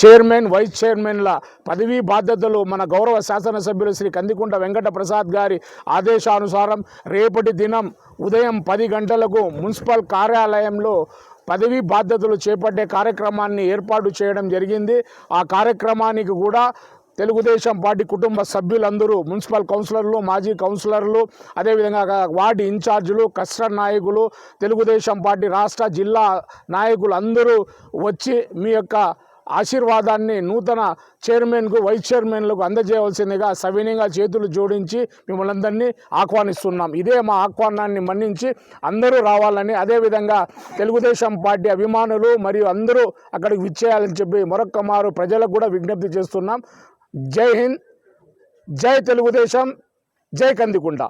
Chairman vice చైర్మన్ల పదవీ బాధ్యతలు మన గౌరవ శాసనసభ్యులు శ్రీ కందికుంట వెంకట ప్రసాద్ గారి ఆదేశానుసారం రేపటి దినం ఉదయం పది గంటలకు మున్సిపల్ కార్యాలయంలో పదవీ బాధ్యతలు చేపట్టే కార్యక్రమాన్ని ఏర్పాటు చేయడం జరిగింది. ఆ కార్యక్రమానికి కూడా తెలుగుదేశం పార్టీ కుటుంబ సభ్యులందరూ మున్సిపల్ కౌన్సిలర్లు మాజీ కౌన్సిలర్లు అదేవిధంగా వార్డు ఇన్ఛార్జీలు కస్టర్ నాయకులు తెలుగుదేశం పార్టీ రాష్ట్ర జిల్లా నాయకులు అందరూ వచ్చి మీ యొక్క ఆశీర్వాదాన్ని నూతన చైర్మన్కు వైస్ చైర్మన్లకు అందజేయవలసిందిగా సవినీయంగా చేతులు జోడించి మిమ్మల్ని అందరినీ ఆహ్వానిస్తున్నాం. ఇదే మా ఆహ్వానాన్ని మన్నించి అందరూ రావాలని అదేవిధంగా తెలుగుదేశం పార్టీ అభిమానులు మరియు అందరూ అక్కడికి విచ్చేయాలని చెప్పి మరొక్క మారు ప్రజలకు కూడా విజ్ఞప్తి చేస్తున్నాం. జై హింద్ జై తెలుగుదేశం జై కందికుంట.